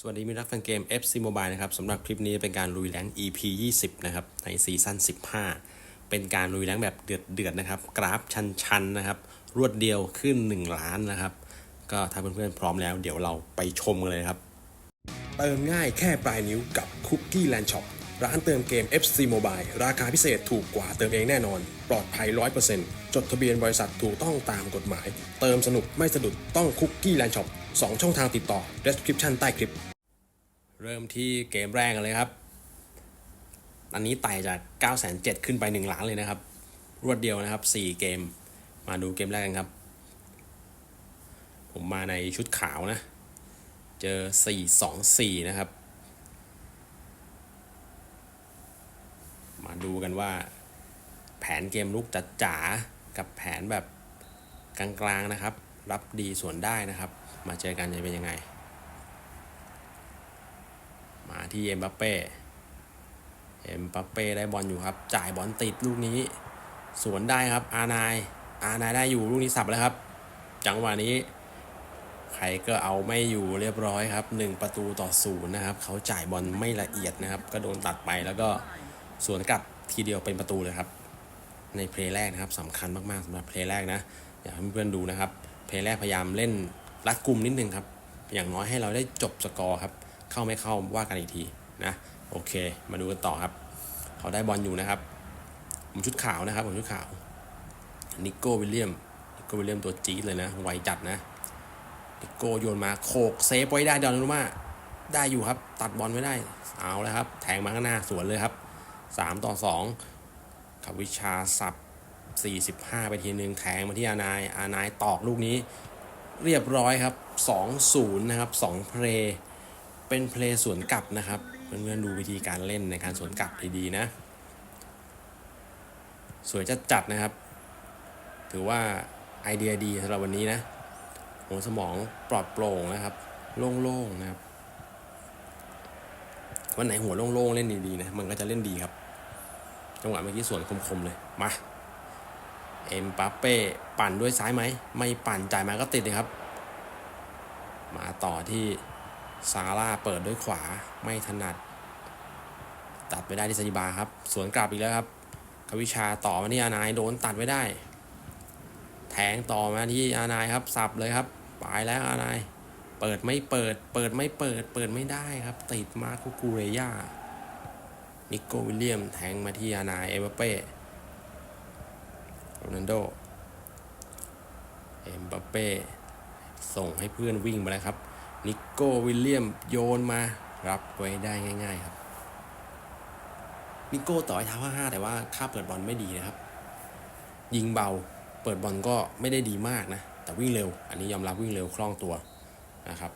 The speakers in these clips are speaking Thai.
สวัสดีมิรักแฟนเกม FC Mobile นะครับสำหรับคลิปนี้เป็นการลุยแรง EP 20 นะครับ ในซีซั่น 15 เป็นการลุยแรงแบบเดือดเดือดนะครับ กราฟชันๆนนะครับ รวดเดียวขึ้น 1 ล้านนะครับ ก็ถ้าเพื่อนๆพร้อมแล้ว เดี๋ยวเราไปชมกันเลยครับ เติมง่ายแค่ปลายนิ้วกับ Cookie Land Shop ร้านเติมเกม FC Mobile ราคาพิเศษถูกกว่าเติมเองแน่นอน ปลอดภัย 100%จดทะเบียนบริษัทถูกต้องตามกฎหมาย เติมสนุกไม่สะดุดต้อง Cookie Land Shop 2 ช่องทางติดต่อ description ใต้คลิป เริ่มที่เกมแรกกันเลยครับ อันนี้ไต่จาก 9 7 0 0 0ขึ้นไป 1 ล้านเลยนะครับ รวดเดียวนะครับ 4 เกม มาดูเกมแรกกันครับ ผมมาในชุดขาวนะ เจอ 4 2 4 นะครับ มาดูกันว่า แผนเกมลุกจัดจ๋ากับแผนแบบกลางๆนะครับ รับดีส่วนได้นะครับ มาเจอกันจะเป็นยังไง มาที่เอ็มบัปเป้เอ็มบัปเป้ได้บอลอยู่ครับ จ่ายบอลติดลูกนี้ สวนได้ครับ อานาย อานายได้อยู่ลูกนี้สับแล้วครับ จังหวะนี้ใครก็เอาไม่อยู่เรียบร้อยครับ 1 ประตูต่อศูนย์นะครับ เขาจ่ายบอลไม่ละเอียดนะครับ ก็โดนตัดไปแล้วก็สวนกลับทีเดียวเป็นประตูเลยครับ ในเพลย์แรกนะครับสำคัญมากๆสำหรับเพลย์แรกนะอยากให้เพื่อนๆดูนะครับ เพลย์แรกพยายามเล่น รัดกุมนิดนึงครับ อย่างน้อยให้เราได้จบสกอร์ครับ เข้าไม่เข้าว่ากันอีกทีนะ โอเค มาดูกันต่อครับ เขาได้บอลอยู่นะครับ ผมชุดขาวนะครับ ผมชุดขาว นิโก้วิลเลียม นิโก้วิลเลียมตัวจี๊ดเลยนะ ไวจัดนะ นิโก้โยนมาโขกเซฟไว้ได้ดอนนุมาได้อยู่ครับ ตัดบอลไม่ได้ เอาแล้วครับ แทงมาข้างหน้าสวนเลยครับ 3 ต่อ2ขับวิชาสับ45 ไปทีนึงแทงมาที่อานาย อานายตอกลูกนี้ เรียบร้อยครับ 2-0 นะครับ 2 เพลย์เป็นเพลย์สวนกลับนะครับ เพื่อนๆดูวิธีการเล่นในการสวนกลับดีๆนะ สวยจัดจัดนะครับ ถือว่าไอเดียดีสำหรับวันนี้นะหัวสมองปลอดโปร่งนะครับ โล่งๆนะครับ วันไหนหัวโล่งๆเล่นดีๆนะ มันก็จะเล่นดีครับ จังหวะเมื่อกี้สวนคมๆเลย มา เอ็มปัปเป้ปั่นด้วยซ้ายไหม ไม่ปั่นจ่ายมาก็ติดเลยครับ มาต่อที่ซาร่าเปิดด้วยขวาไม่ถนัด ตัดไปได้ที่ซาจิบาครับ สวนกลับอีกแล้วครับกวิชาต่อมาที่อานายโดนตัดไว้ได้ แทงต่อมาที่อานายครับสับเลยครับไปแล้วอานายเปิดไม่เปิด เปิดไม่เปิด เปิดไม่ได้ครับ ติดมาคุกูเรย่านิโกวิลเลียมแทงมาที่อานายเอเบเป้ โรนัลโด เอ็มบัปเป้ ส่งให้เพื่อนวิ่งมาแล้วครับ นิโก้วิลเลียมโยนมา รับไว้ได้ง่ายๆครับ นิโก้ต่อให้เท้าห้าแต่ว่าค่าเปิดบอลไม่ดีนะครับ ยิงเบา เปิดบอลก็ไม่ได้ดีมากนะ แต่วิ่งเร็ว อันนี้ยอมรับวิ่งเร็วคล่องตัวนะครับ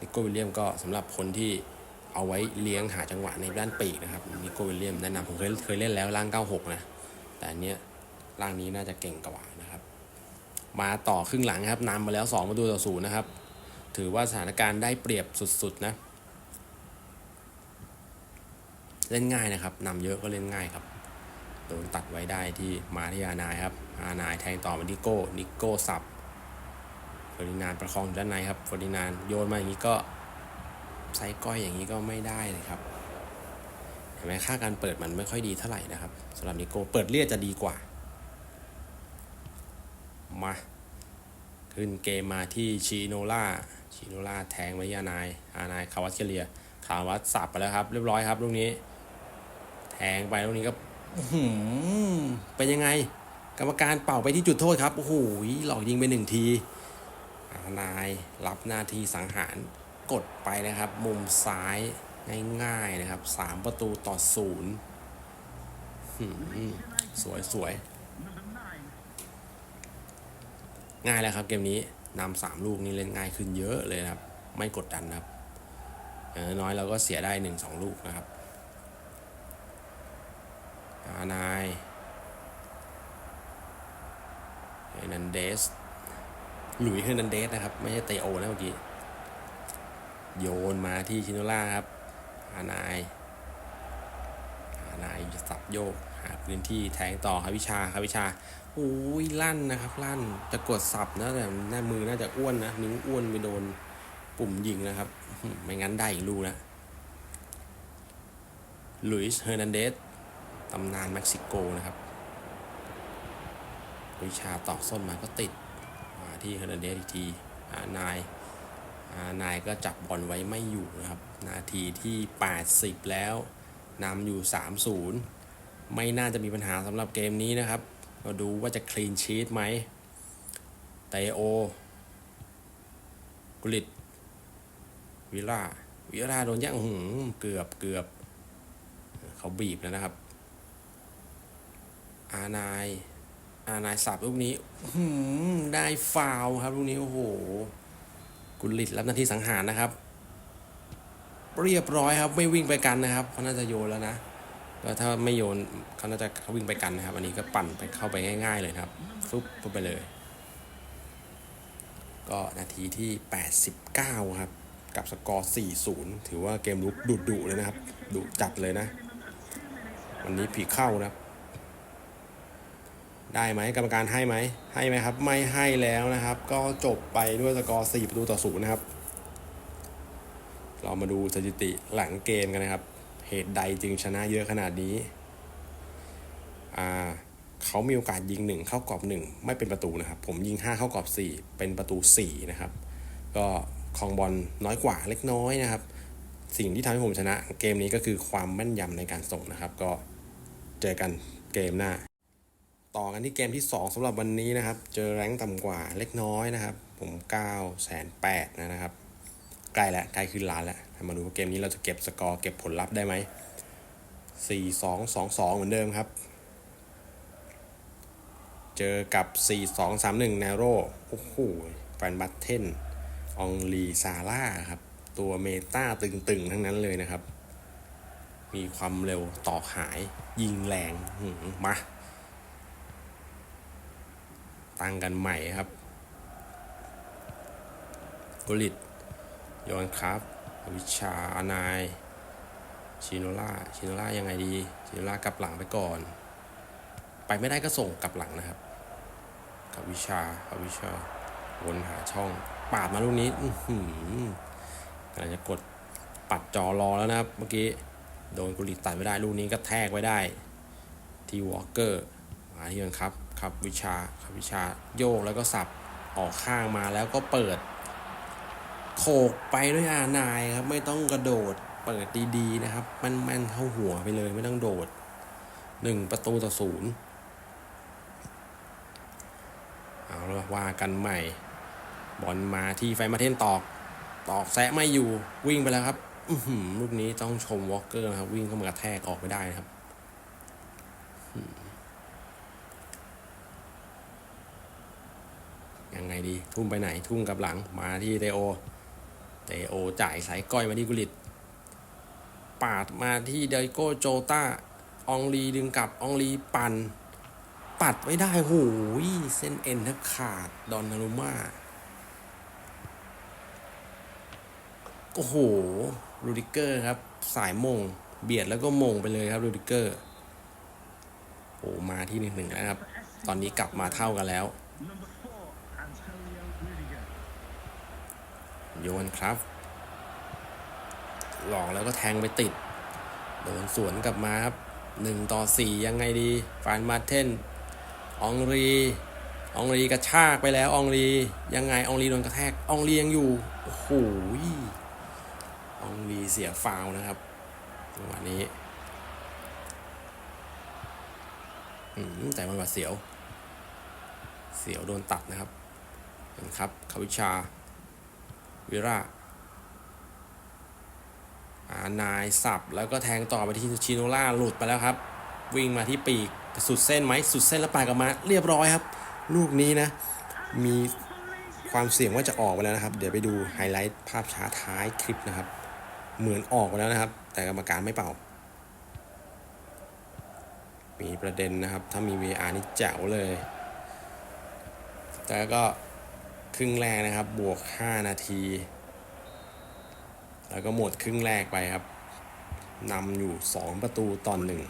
นิโก้วิลเลียมก็สำหรับคนที่เอาไว้เลี้ยงหาจังหวะในด้านปีกนะครับนิโก้วิลเลียมแนะนำผมเคยเคยเล่นแล้วร่าง 96 นะ แต่อันเนี้ย ร่างนี้น่าจะเก่งกว่านะครับ มาต่อครึ่งหลังครับนำมาแล้ว2ประตูต่อศูนย์นะครับ ถือว่าสถานการณ์ได้เปรียบสุดๆนะเล่นง่ายนะครับนำเยอะก็เล่นง่ายครับโดนตัดไว้ได้ที่มาที่อานายครับ อานายแทงต่อมานิโก้นิโก้สับเฟอร์ดินาน์ประคองด้านในครับเฟอร์ดินาน์โยนมาอย่างนี้ก็ไซก้อยอย่างนี้ก็ไม่ได้เลยครับเห็นไหมค่าการเปิดมันไม่ค่อยดีเท่าไหร่นะครับสำหรับนิโก้เปิดเลียจะดีกว่า มา ขึ้นเกมมาที่ชิโนล่าชิโนล่าแทงมาที่อานายอานายคาวัสเกเลียคาวัสสับไปแล้วครับ เรียบร้อยครับลูกนี้ แทงไปลูกนี้ก็อื้อหือเป็นยังไง กรรมการเป่าไปที่จุดโทษครับโอ้โหหลอกยิงไปหนึ่งทีอานายรับหน้าที่สังหารกดไปนะครับ มุมซ้ายง่ายๆนะครับสามประตูต่อศูนย์สวยสวยๆ ง่ายแล้วครับเกมนี้นำสามลูกนี่เล่นง่ายขึ้นเยอะเลยนะครับ ไม่กดดันนะครับอย่างน้อยเราก็เสียได้หนึ่งสองลูกนะครับานายเฮนันเดสหลุยเฮนันเดสนะครับ ไม่ใช่เตโอนะเมื่อกี้ โยนมาที่ชิโนล่าครับ อานาย อานายสับโยก หาพื้นที่แทงต่อครับวิชาครับวิชาโอ้ยลั่นนะครับลั่นจะกดสับนะแต่หน้ามือน่าจะอ้วนนะนิ้วอ้วนไปโดนปุ่มยิงนะครับ ไม่งั้นได้อีกลูกนะลุยส์เฮอร์นันเดสตำนานเม็กซิโกนะครับ วิชาตอกส้นมาก็ติดมาที่เฮอร์นันเดสอีกทีนายนายก็จับบอลไว้ไม่อยู่นะครับ นาทีที่ 80 แล้วนำอยู่ 3-0 ไม่น่าจะมีปัญหาสำหรับเกมนี้นะครับ เราดูว่าจะคลีนชีตไหมเตโอ กุลิต วิล่า วิล่าโดนย่งหืมเกือบเกือบ เขาบีบแล้วนะครับ อานาย อานายสับลูกนี้หืมได้ฟาวครับลูกนี้ โอ้โห กุลิตรับหน้าที่สังหารนะครับ เรียบร้อยครับ ไม่วิ่งไปกันนะครับเขาน่าจะโยนแล้วนะ แล้วถ้าไม่โยนเขาน่าจะเขาวิ่งไปกันนะครับ อันนี้ก็ปั่นไปเข้าไปง่าย ๆ เลยครับฟึบเข้าไปเลย ก็นาทีที่ 89 ครับ กับสกอร์ 4-0 ถือว่าเกมลุกดุดุเลยนะครับ ดุจัดเลยนะ วันนี้ผีเข้านะครับ ได้ไหมกรรมการให้ไหม ให้ไหมครับ ไม่ให้แล้วนะครับ ก็จบไปด้วยสกอร์ 4 ประตูต่อ 0 นะครับ เรามาดูสถิติหลังเกมกันนะครับ เหตุใดจึงชนะเยอะขนาดนี้ อ่าเขามีโอกาสยิง 1 เข้ากรอบ 1 ไม่เป็นประตูนะครับ ผมยิง 5 เข้ากรอบ 4 เป็นประตู 4 นะครับ ก็ครองบอลน้อยกว่าเล็กน้อยนะครับ สิ่งที่ทำให้ผมชนะเกมนี้ก็คือความแม่นยำในการส่งนะครับ ก็เจอกันเกมหน้า ต่อกันที่เกมที่ 2สำหรับวันนี้นะครับ เจอแรงต่ำกว่าเล็กน้อยนะครับ ผม9แสนแปดนะครับ ใกล้แล้วใกล้ขึ้นล้านแล้ว มาดูว่าเกมนี้เราจะเก็บสกอร์เก็บผลลัพธ์ได้ไหม4 2 2 2เหมือนเดิมครับ เจอกับ4 2 3 1 n a r o โอ้โหแฟนบัตเทนองลีซาร่าครับ ตัวเมตาตึงๆ ทั้งนั้นเลยนะครับ มีความเร็วต่อหายยิงแรงมมาตั้งกันใหม่ครับกุลิตโยนครับ วิชาอนายชิโนล่าชิโนล่ายังไงดีชิโนล่ากลับหลังไปก่อน ไปไม่ได้ก็ส่งกลับหลังนะครับกับวิชากับวิชาวนหาช่องปาดมาลูกนี้อือหือกำลังจะกดปัดจอรอแล้วนะครับ เมื่อกี้โดนกุลิตัดไม่ได้ลูกนี้ก็แทกไว้ได้ ที่วอลเกอร์มาที่มันครับ ครับวิชาครับวิชาโยกแล้วก็สับออกข้างมาแล้วก็เปิด โขกไปด้วยอานายครับ ไม่ต้องกระโดดเปิดดีๆนะครับ มันมันเข้าหัวไปเลยไม่ต้องโดดหนึ่งประตูต่อศูนย์เอาละว่ากันใหม่ บอลมาที่ไฟมาเทนตอก ตอกแซะไม่อยู่วิ่งไปแล้วครับอืลูกนี้ต้องชมวอลเกอร์นะครับ วิ่งเข้ามากระแทกออกไม่ได้นะครับยังไงดี ทุ่มไปไหน ทุ่มกับหลังมาที่เตโอ เตโอจ่ายสายก้อยมาที่กุลิต ปาดมาที่เดโกโจตาอองลีดึงกลับอองลีปัน ปัดไม่ได้โหยเส้นเอ็นแทบขาดดอนนารุมาโอ้โหรูดิเกอร์ครับ สายมง เบียดแล้วก็มงไปเลยครับรูดิเกอร์โอ้มาที่หนึ่งหนึ่งแล้วครับ ตอนนี้กลับมาเท่ากันแล้ว โยนครับ หลอกแล้วก็แทงไปติด โดนสวนกลับมาครับหนึ่งต่อสี่ยังไงดี ฟานมาเทนอองรีอองรีกระชากไปแล้วอองรียังไงอองรีโดนกระแทกอองรียังอยู่ โอ้โหยอองรีเสียฟาวนะครับจังหวะนี้อืมแต่มันหวาดเสียว เสียวโดนตัดนะครับเห็นครับคาวิชา วิราอานายสับแล้วก็แทงต่อไปที่ชิโนล่าหลุดไปแล้วครับ วิ่งมาที่ปีกสุดเส้นไหมสุดเส้นแล้วปาดกลับมาเรียบร้อยครับ ลูกนี้นะ มีความเสี่ยงว่าจะออกไปแล้วนะครับ เดี๋ยวไปดูไฮไลท์ภาพช้าท้ายคลิปนะครับ เหมือนออกไปแล้วนะครับ แต่กรรมการไม่เป่า มีประเด็นนะครับ ถ้ามี VR นี่แจ๋วเลย แต่ก็ ครึ่งแรกนะครับ บวก 5 นาที แล้วก็หมดครึ่งแรกไปครับนำอยู่ 2 ประตูต่อหนึ่ง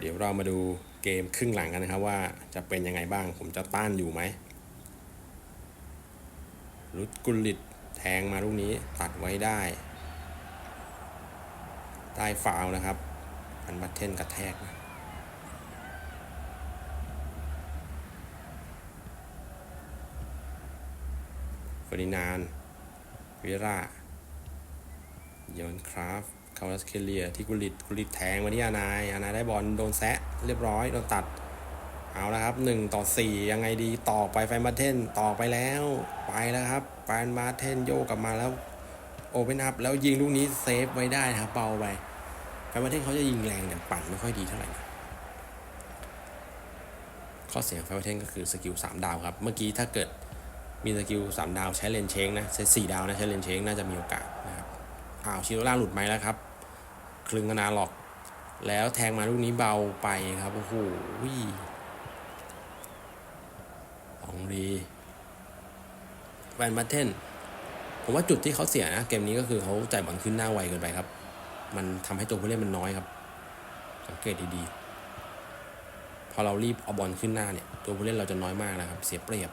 เดี๋ยวเรามาดูเกมครึ่งหลังกันนะครับว่าจะเป็นยังไงบ้างผมจะต้านอยู่ไหมลุดกุลิตแทงมาลูกนี้ตัดไว้ได้ได้ฟาวนะครับ อันบัตเทนกระแทกนะเฟอ รินานวิรายอนคราฟคาวัสเคเลียที่กุลิตกุลิตแทงมาที่อานายอานายได้บอลโดนแซะเรียบร้อยโดนตัด เอาละครับ 1 ต่อ 4 ยังไงดีต่อไปแฟนมาเทนต่อไปแล้ว ไปแล้วครับแฟนมาเทนโยกกลับมาแล้วโอเปนอัพแล้วยิงลูกนี้เซฟไว้ได้นะครับเบาไปแฟนมาเทนเขาจะยิงแรงแต่ปั่นไม่ค่อยดีเท่าไหร่นะข้อเสียของแฟนมาเทนก็คือสกิล3ดาวครับ เมื่อกี้ถ้าเกิด มีสกิล3ดาวใช้เลนเชงนะใช้4ดาวนะใช้เลนเชงน่าจะมีโอกาสนะครับอ้าวชิโรล่าหลุดไหมแล้วครับคลึงอนาล็อก แล้วแทงมาลูกนี้เบาไปครับโอ้โหของรีแวนมาเทนผมว่าจุดที่เขาเสียนะเกมนี้ก็คือเขาจ่ายบอลขึ้นหน้าไวเกินไปครับ มันทำให้ตัวผู้เล่นมันน้อยครับ สังเกตดีๆ พอเรารีบเอาบอลขึ้นหน้าเนี่ย ตัวผู้เล่นเราจะน้อยมากนะครับ เสียเปรียบ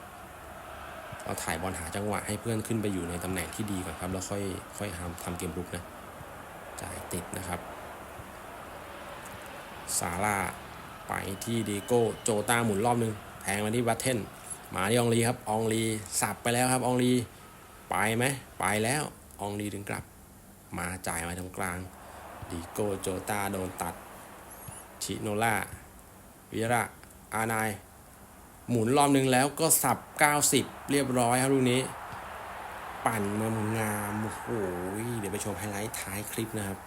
เราถ่ายบอลหาจังหวะให้เพื่อนขึ้นไปอยู่ในตำแหน่งที่ดีก่อนครับ แล้วค่อยค่อยทำทำเกมรุกนะจ่ายติดนะครับซาร่าไปที่ดีโก้โจต้าหมุนรอบนึงแทงมาที่วัตเทนมาที่องลีครับองลีสับไปแล้วครับองลีไปไหมไปแล้วอองลีถึงกลับ มาจ่ายมาตรงกลางดีโก้โจตาโดนตัดชิโนล่าวิระอานาย หมุนรอบนึงแล้วก็สับ 90 เรียบร้อยครับลูกนี้ ปั่นมางามโอ้โหเดี๋ยวไปชมไฮไลท์ท้ายคลิปนะครับ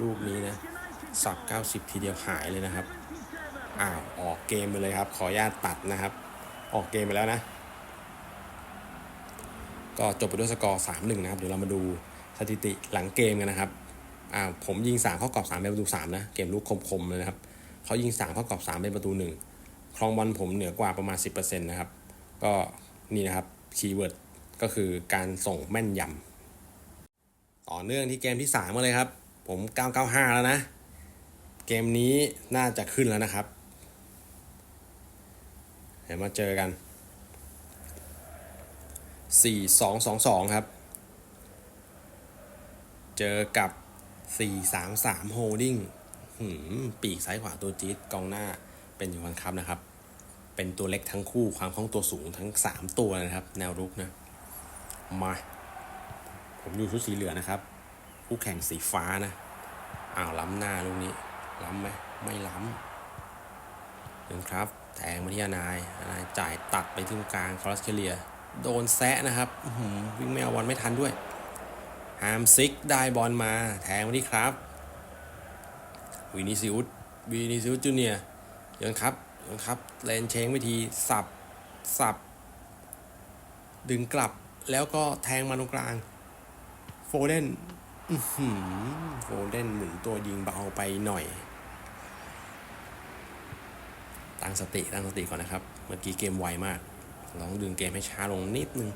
ลูกนี้นะ สับ 90 ทีเดียวหายเลยนะครับ อ้าวออกเกมไปเลยครับ ขออนุญาตตัดนะครับ ออกเกมไปแล้วนะ ก็จบไปด้วยสกอร์ 3-1 นะครับ เดี๋ยวเรามาดูสถิติหลังเกมกันนะครับอ่าผมยิง 3 เข้ากรอบ 3 เป็นประตู 3 นะ เกมลุกคมๆเลยนะครับ เขายิง 3 เข้ากรอบ 3 เป็นประตู 1 ครองบอลผมเหนือกว่าประมาณ 10%นะครับ ก็นี่นะครับคีย์เวิร์ดก็คือการส่งแม่นยำต่อเนื่องที่เกมที่ 3 มาเลยครับ ผม 995 แล้วนะ เกมนี้น่าจะขึ้นแล้วนะครับเดี๋ยวมาเจอกันสี่สองสองสองครับ เจอกับสี่สามสามโฮดิ้งหืมปีกซ้ายขวาตัวจี๊ดกองหน้าเป็นอยู่วันครับนะครับ เป็นตัวเล็กทั้งคู่ความคล่องตัวสูงทั้งสามตัวนะครับ แนวรุกนะมาผมอยู่ชุดสีเหลืองนะครับคู่แข่งสีฟ้านะอ้าวล้ำหน้าลูกนี้ ล้ำไหมไม่ล้ำหนึ่งครับแทงมาที่นายอนายจ่ายตัดไปที่กลางคอรัสเคเลีย โดนแซะนะครับวิ่งไม่เอาบอลไม่ทันด้วยฮามซิกได้บอลมา แทงมาที่ครับ วินิซิอุสวินิซิอุสจูเนียยังครับ ยังครับเลนเชงไปทีสับสับ ดึงกลับแล้วก็แทงมาตรงกลาง โฟเดนหือโฟเดนหมุนตัวยิงเบาไปหน่อย ตั้งสติตั้งสติก่อนนะครับ เมื่อกี้เกมไวมาก ลองดึงเกมให้ช้าลงนิดนึง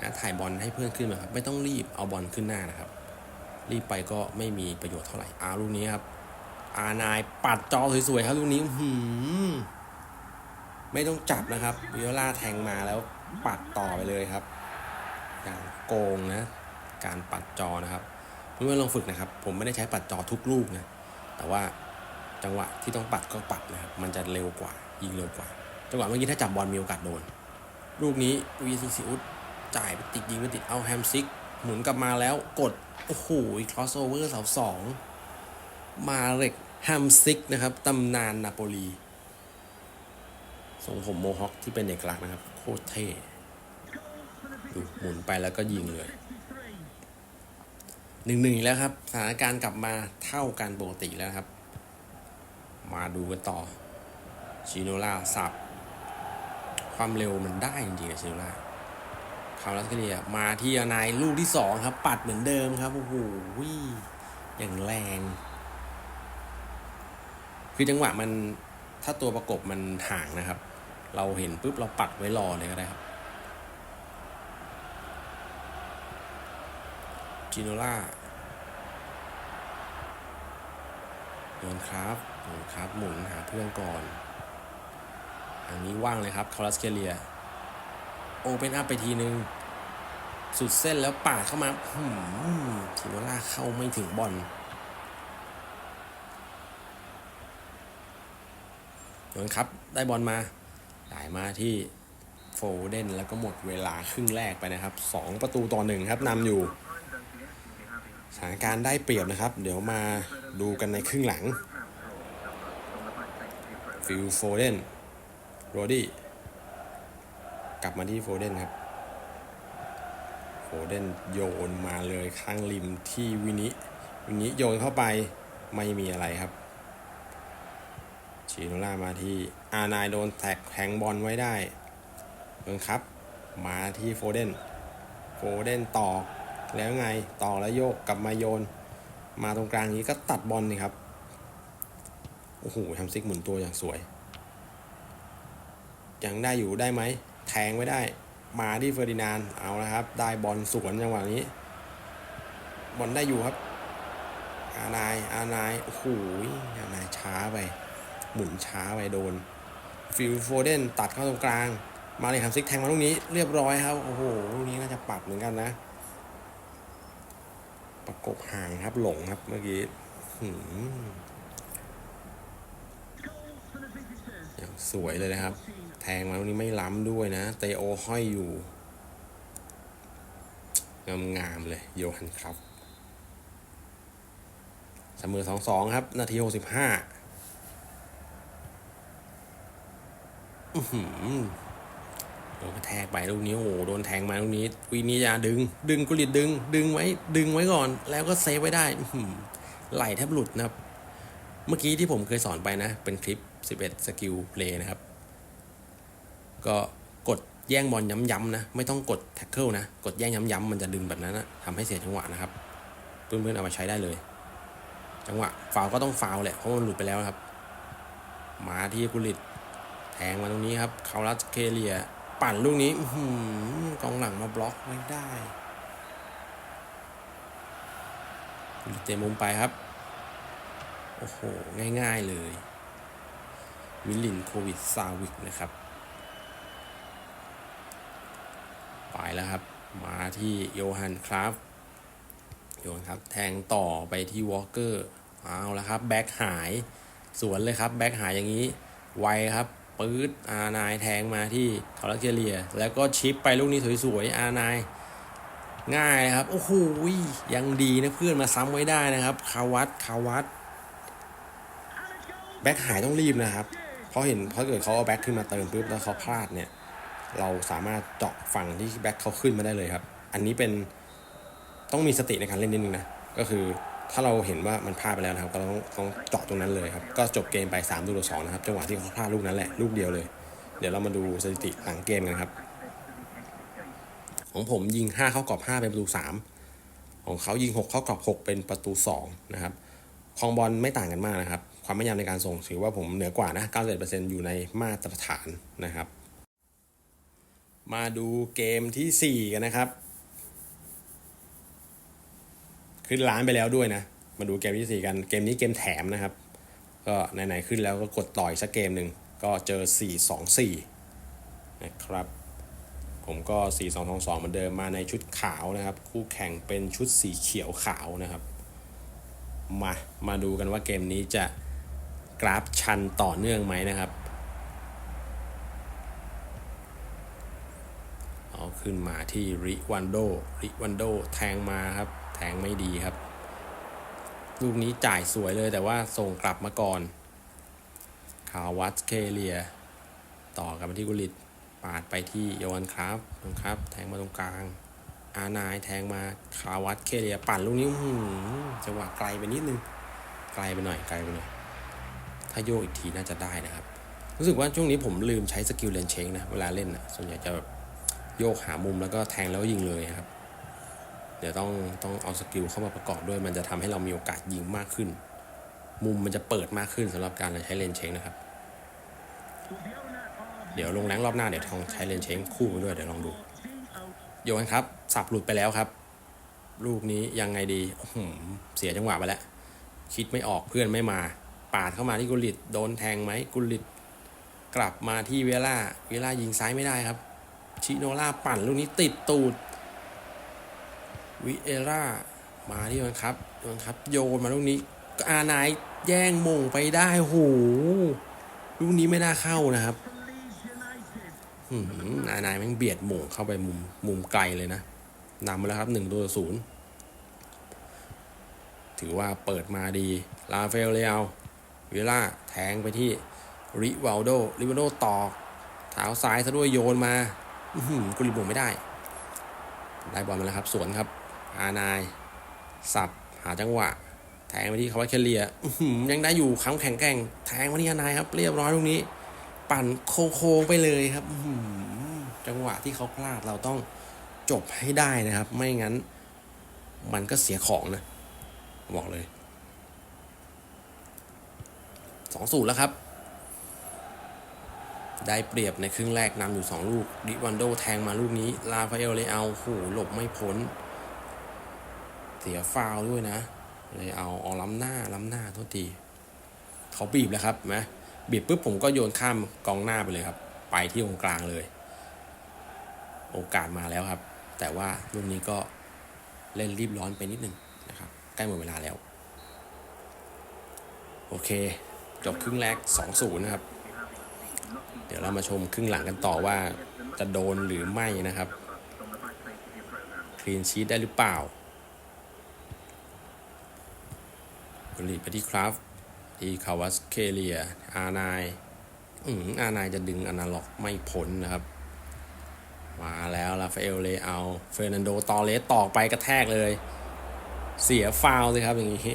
นะถ่ายบอลให้เพื่อนขึ้นมาครับ ไม่ต้องรีบเอาบอลขึ้นหน้านะครับ รีบไปก็ไม่มีประโยชน์เท่าไหร่อาลูกนี้ครับ อานายปัดจอสวยๆครับลูกนี้หือไม่ต้องจับนะครับวิโอลาแทงมาแล้วปัดต่อไปเลยครับ อย่างโกงนะ การปัดจอนะครับเพื่อนๆลองฝึกนะครับ ผมไม่ได้ใช้ปัดจอทุกลูกนะแต่ว่าจังหวะที่ต้องปัดก็ปัดนะครับ มันจะเร็วกว่า ยิงเร็วกว่า จังหวะเมื่อกี้ถ้าจับบอลมีโอกาสโดน ลูกนี้วีซีซีอุดจ่ายไปติดยิงไปติดเอาแฮมซิก หมุนกลับมาแล้วกด โอ้โหครอสโอเวอร์เสาสอง มาเร็กแฮมซิกนะครับตำนานนาโปลีทรงผมโมฮอคที่เป็นเอกลักษณ์นะครับ โคตรเท่ดูหมุนไปแล้วก็ยิงเลยหนึ่งหนึ่งแล้วครับ สถานการณ์กลับมาเท่ากันปกติแล้วครับ มาดูกันต่อชิโนล่าสับ ความเร็วมันได้จริงๆอะชิโนล่าคาร์ลัสเกเลียมาที่อานายลูกที่สองครับ ปัดเหมือนเดิมครับ โอ้โหอย่างแรง คือจังหวะมันถ้าตัวประกบมันห่างนะครับ เราเห็นปุ๊บเราปัดไว้รอเลยก็ได้ครับจิโนล่าโยนครับโยนครับ หมุนหาเพื่อนก่อน อันนี้ว่างเลยครับคารัสเคเลีย โอเปนอัพไปทีนึง สุดเส้นแล้วปาดเข้ามาหืมชิโนล่าเข้าไม่ถึงบอล นนครับได้บอลมาจ่ายมาที่โฟเดนแล้วก็หมดเวลาครึ่งแรกไปนะครับ 2 ประตูต่อหนึ่งครับนำอยู่สถานการณ์ได้เปรียบนะครับ เดี๋ยวมาดูกันในครึ่งหลัง ฟิลโฟเดนโรดี้กลับมาที่โฟเดนครับ โฟเดนโยนมาเลยข้างริมที่วินิวินิโยนเข้าไปไม่มีอะไรครับ ชิโนล่ามาที่อานายโดนแท็กแทงบอลไว้ได้เบิงครับ มาที่โฟเดนโฟเดนต่อแล้วไงต่อแล้วโยกกลับมาโยน มาตรงกลางนี้ก็ตัดบอลนี่ครับโอ้โหทำซิกหมุนตัวอย่างสวย ยังได้อยู่ได้ไหมแทงไม่ได้ มาที่เฟอร์ดินานเอาละครับ ได้บอลสวนจังหวะนี้ บอลได้อยู่ครับ อานาย อานาย โอ้โห อานายช้าไป หมุนช้าไปโดน ฟิลโฟเดนตัดเข้าตรงกลาง มาเลยครับซิกแทงมาลูกนี้เรียบร้อยครับ โอ้โหลูกนี้น่าจะปัดเหมือนกันนะ ประกบห่างครับหลงครับเมื่อกี้อย่างสวยเลยนะครับ แทงมาลูกนี้ไม่ล้ำด้วยนะ เตโอห้อยอยู่งามๆเลยโยฮันครับเสมอสองสองครับ นาทีหกสิบห้า โดนกระแทกไปลูกนี้โอ้โหโดนแทงมาลูกนี้วีนี้ยาดึง ดึงกุลิตดึง ดึงไว้ ดึงไว้ก่อน แล้วก็เซฟไว้ได้อืไหลแทบหลุดนะครับ เมื่อกี้ที่ผมเคยสอนไปนะ เป็นคลิป 11 สกิลเพลย์นะครับ ก็กดแย่งบอลย้ำๆนะ ไม่ต้องกดแท็กเกิลนะ กดแย่งย้ำๆมันจะดึงแบบนั้นนะทำให้เสียจังหวะนะครับ เพื่อนๆเอามาใช้ได้เลย จังหวะฟาวก็ต้องฟาวแหละเพราะมันหลุดไปแล้วครับ มาที่กุลิต แทงมาตรงนี้ครับคารัสเคเลีย ปั่นลูกนี้กองหลังมาบล็อกไม่ได้เตะมุมไปครับ โอ้โห ง่ายๆเลย มิลินโควิดซาวิกนะครับ ไปแล้วครับ มาที่โยฮันครับ โยฮันครับ แทงต่อไปที่วอลเกอร์ เอาแล้วครับ แบ็คหาย สวนเลยครับ แบ็คหายอย่างนี้ ไวครับ ปื๊ดอานายแทงมาที่คาราเกเลีย แล้วก็ชิปไปลูกนี้สวยๆอานายง่ายครับ โอ้โหยังดีนะเพื่อนมาซ้ำไว้ได้นะครับคาวัตคาวัตแบ็คหายต้องรีบนะครับ เพราะเห็นเพราะเกิดเขาเอาแบ็คขึ้นมาเติมปุ๊บแล้วเขาพลาดเนี่ย เราสามารถเจาะฝั่งที่แบ็คเขาขึ้นมาได้เลยครับ อันนี้เป็นต้องมีสติในการเล่นนิดนึงนะ ก็คือ ถ้าเราเห็นว่ามันพลาดไปแล้วนะครับ ก็ต้องต้องเจาะตรงนั้นเลยครับ ก็จบเกมไป3ามต่อสองนะครับ จังหวะที่เขาพลาดลูกนั้นแหละ ลูกเดียวเลย เดี๋ยวเรามาดูสถิติหลังเกมกันครับ ของผมยิง 5 เข้ากรอบ 5 เป็นประตู 3 ของเขายิง 6 เข้ากรอบ 6 เป็นประตู 2 นะครับคองบอลไม่ต่างกันมากนะครับ ความแม่นยำในการส่งถือว่าผมเหนือกว่านะ91%อยู่ในมาตรฐานนะครับ มาดูเกมทีสี่4 กันนะครับ ขึ้นร้านไปแล้วด้วยนะ มาดูเกมที่ 4 กัน เกมนี้เกมแถมนะครับ ก็ไหนๆขึ้นแล้วก็กดต่อยสักเกมหนึ่ง ก็เจอ 4-2-4 นะครับ ผมก็ 4-2-2-2เหมือนเดิมมาในชุดขาวนะครับ คู่แข่งเป็นชุดสีเขียวขาวนะครับ มา มาดูกันว่าเกมนี้จะกราฟชันต่อเนื่องไหมนะครับเอาขึ้นมาที่ริวันโดริวันโดแทงมาครับ แทงไม่ดีครับ ลูกนี้จ่ายสวยเลยแต่ว่าส่งกลับมาก่อนคาวัตเคเลีย ต่อกับมาที่กุลิตปาดไปที่โยนครับนะครับ แทงมาตรงกลาง อานายแทงมาคาวัตเคเลียปั่นลูกนี้จังหวะไกลไปนิดนึง ไกลไปหน่อยไกลไปหน่อย ถ้าโยกอีกทีน่าจะได้นะครับรู้สึกว่าช่วงนี้ผมลืมใช้สกิลเลนเชงนะ เวลาเล่นนะส่วนใหญ่จะแบบโยกหามุมแล้วก็แทงแล้วยิงเลยครับ ดี๋ยวต้องต้องเอาสกิลเข้ามาประกอบด้วย มันจะทำให้เรามีโอกาสยิงมากขึ้น มุมมันจะเปิดมากขึ้นสำหรับการใช้เลนเชงนะครับ เดี๋ยวลงแรงรอบหน้าเดี๋ยวทองใช้เลนเชงคู่ไปด้วยเดี๋ยวลองดู โยนครับ สับหลุดไปแล้วครับ ลูกนี้ยังไงดีอื้อหือเสียจังหวะไปแล้ว คิดไม่ออกเพื่อนไม่มา ปาดเข้ามาที่กุลิตโดนแทงไหมกุลิตกลับมาที่เวล่าเวล่ายิงซ้ายไม่ได้ครับ ชิโนล่าปั่นลูกนี้ติดตูด วิเอร่ามาที่มันครับมันครับ โยนมาลูกนี้อานายแย่งมงไปได้โหลูกนี้ไม่น่าเข้านะครับอานายแม่งเบียดมงเข้าไปมุมมุมไกลเลยนะนำมาแล้วครับหนึ่งตัวศูนย์ถือว่าเปิดมาดี ลาเฟลเลอาวิลล่าแทงไปที่ริวัลโดริวัลโดต่อเท้าซ้ายซะด้วยโยนมาอื้อหือกุลิบงไม่ได้ ได้บอลมาแล้วครับ สวนครับ อานาย สับ หาจังหวะ แทงไปที่คาวาเคเลียยังได้อยู่ค้ำแข็งแกร่ง แทงมาที่อานายครับ เรียบร้อยตรงนี้ ปั่นโค้งๆไปเลยครับจังหวะที่เขาพลาดเราต้องจบให้ได้นะครับ ไม่งั้น มันก็เสียของนะ บอกเลยสองสูตรแล้วครับ ได้เปรียบในครึ่งแรกนำอยู่ 2 ลูก ดิวันโดแทงมาลูกนี้ ลาฟาเอลเลยเอาโหหลบไม่พ้น เสียฟาวด้วยนะ เลยเอาเอล้ำหน้าล้ำหน้าโทษทีเขาบีบแล้วครับนไหมบีบปุ๊บผมก็โยนข้ามกองหน้าไปเลยครับ ไปที่ตรงกลางเลย โอกาสมาแล้วครับ แต่ว่าลูกนี้ก็เล่นรีบร้อนไปนิดนึงนะครับ ใกล้หมดเวลาแล้ว โอเค จบครึ่งแรก 2-0 นะครับ เดี๋ยวเรามาชมครึ่งหลังกันต่อว่าจะโดนหรือไม่นะครับ คลีนชีตได้หรือเปล่า บริไปที่คราฟที่คาวัสเคเลียอานายอืมอานายจะดึงอนาล็อกไม่พ้นนะครับ มาแล้วลาฟาเอลเลเอาเฟอร์นันโดตอเลสตอกไปกระแทกเลย เสียฟาวล์เลยครับอย่างนี้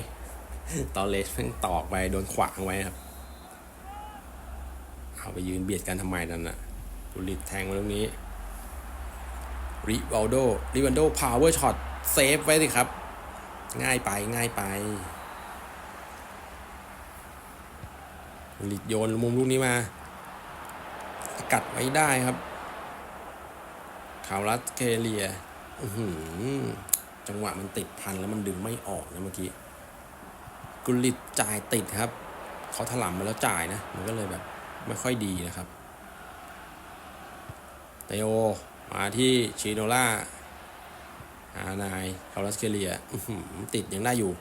ตอเลสเพิ่งตอกไปโดนขวางไว้ครับ เอาไปยืนเบียดกันทำไมนั่นน่ะดูลิดแทงมาตรงนี้ริวัลโดริวันโดพาวเวอร์ช็อตเซฟไว้สิครับ ง่ายไปง่ายไปดู ลิดโยนมุมลูกนี้มาสกัดไว้ได้ครับคาวรัสเคเลียจังหวะมันติดพันแล้วมันดึงไม่ออกนะเมื่อกี้กุลิตจ่ายติดครับเขาถลำมาแล้วจ่ายนะ มันก็เลยแบบไม่ค่อยดีนะครับเตโอมาที่ชิโนล่าอานายคารัสเคเลียติดยังได้อยู่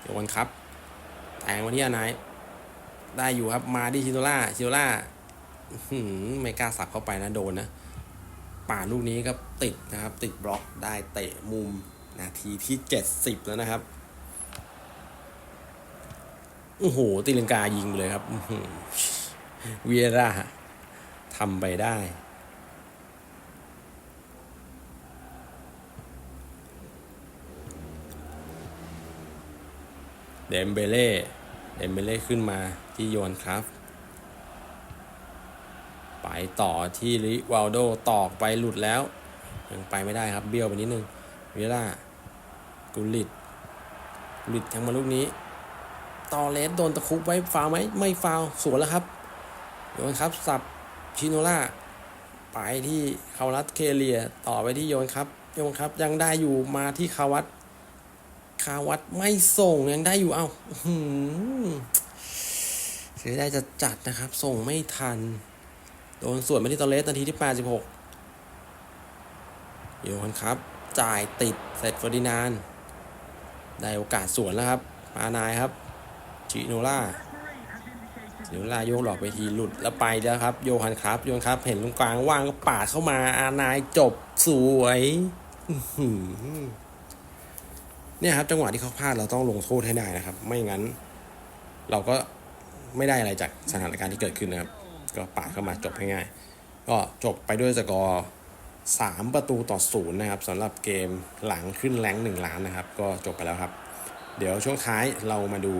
เดี๋ยววันครับแทงมาที่อานาย ได้อยู่ครับมาที่ชิโนล่าชิโนล่าไม่กล้าสับเข้าไปนะโดนนะป่าลูกนี้ก็ติดนะครับ ติดบล็อกได้เตะมุมนาทีที่70แล้วนะครับโอ้โหตีลังกายิงเลยครับอื้อหือเวียร่าทำไปได้ เดมเบเล่ เดมเบเล่ขึ้นมาที่โยนครับ ไปต่อที่ลิวาลโดตอกไปหลุดแล้ว ยังไปไม่ได้ครับเบี้ยวไปนิดนึงเวล่ากุลิตกุลิตแทงมาลูกนี้ตอเลสโดนตะคุบไว้ฟาวไหมไม่ฟาวสวนแล้วครับโยนครับสับชิโนล่าไปที่คาวัตเคเลีย ต่อไปที่โยนครับโยนครับยังได้อยู่มาที่คาวัต คาวัตไม่ส่งยังได้อยู่เอาอื้อหือเสียดายจะจัดนะครับ ส่งไม่ทัน โดนสวนมาที่ตอเลสนาทีที่ 86โยนครับ จ่ายติดเสร็จฟอร์ดินาน ได้โอกาสสวนแล้วครับ มานายครับชิโนล่า Referee has indicated ชิโนล่าโยกหลอกไปทีหลุดแล้วไปแล้วครับ โยฮันครับ โยนครับ เห็นตรงกลางว่างก็ปาดเข้ามา อานายจบสวย เนี่ยครับจังหวะที่เขาพลาดเราต้องลงโทษให้ได้นะครับ ไม่งั้น เราก็ไม่ได้อะไรจากสถานการณ์ที่เกิดขึ้นนะครับ ก็ปาดเข้ามาจบง่ายๆก็จบไปด้วยสกอร์สามประตูต่อศูนย์นะครับสำหรับเกมหลังขึ้นแรงหนึ่งล้านนะครับ ก็จบไปแล้วครับ เดี๋ยวช่วงท้ายเรามาดู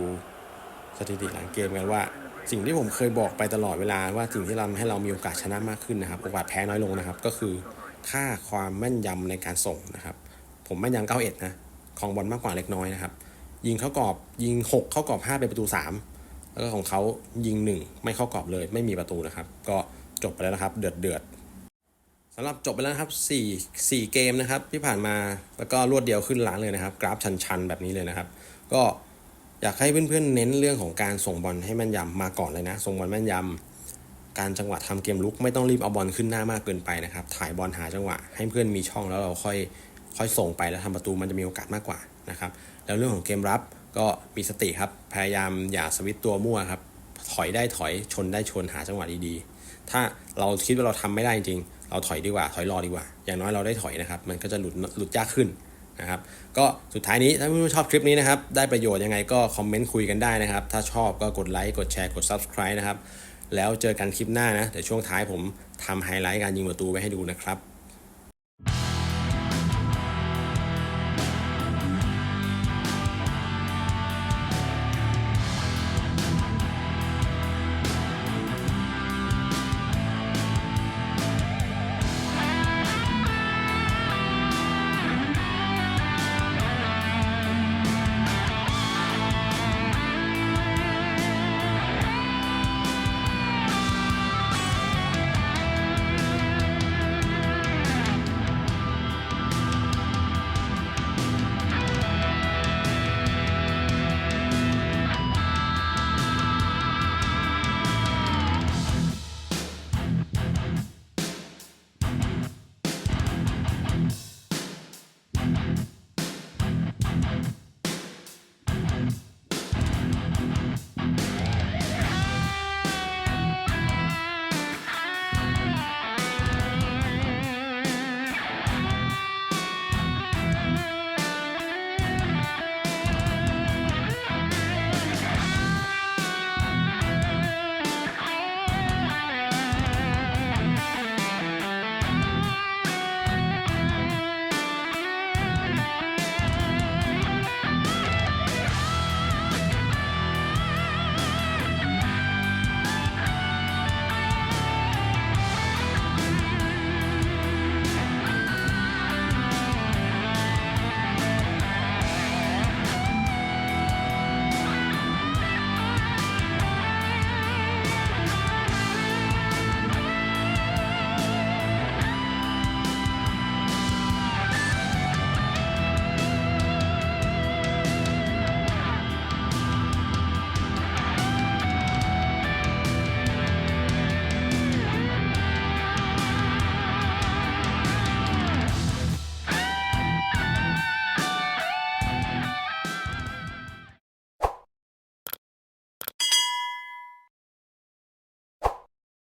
สถิติหลังเกมกันว่า สิ่งที่ผมเคยบอกไปตลอดเวลาว่าสิ่งที่ทำให้เรามีโอกาสชนะมากขึ้นนะครับโอกาสแพ้น้อยลงนะครับ ก็คือค่าความแม่นยำในการส่งนะครับ ผมแม่นยำ91นะ ของบอลมากกว่าเล็กน้อยนะครับ ยิงเข้ากรอบยิง 6 เข้ากรอบ 5 เป็นประตู 3 แล้วก็ของเขายิง 1 ไม่เข้ากรอบเลย ไม่มีประตูนะครับ ก็จบไปแล้วนะครับ เดือดเดือดสำหรับจบไปแล้วนะครับ4 4เกมนะครับ ที่ผ่านมาแล้วก็รวดเดียวขึ้นหลังเลยนะครับ กราฟชันๆ แบบนี้เลยนะครับ ก็อยากให้เพื่อนๆเน้นเรื่องของการส่งบอลให้แม่นยำมาก่อนเลยนะส่งบอลแม่นยำการจังหวะทำเกมลุกไม่ต้องรีบเอาบอลขึ้นหน้ามากเกินไปนะครับ ถ่ายบอลหาจังหวะ ให้เพื่อนมีช่องแล้วเราค่อย ค่อยส่งไปแล้วทำประตูมันจะมีโอกาสมากกว่านะครับแล้วเรื่องของเกมรับก็มีสติครับพยายามอย่าสวิตตัวมั่วครับถอยได้ถอยชนได้ชนหาจังหวะดีๆ ถ้าเราคิดว่าเราทำไม่ได้จริง เราถอยดีกว่า ถอยรอดีกว่า อย่างน้อยเราได้ถอยนะครับ มันก็จะหลุดหลุดยากขึ้นนะครับ ก็สุดท้ายนี้ถ้าเพื่อนๆชอบคลิปนี้นะครับ ได้ประโยชน์ยังไงก็คอมเมนต์คุยกันได้นะครับ ถ้าชอบก็กดไลค์กดแชร์กด Subscribe นะครับ แล้วเจอกันคลิปหน้านะ เดี๋ยวช่วงท้ายผมทำไฮไลท์การยิงประตูไว้ให้ดูนะครับ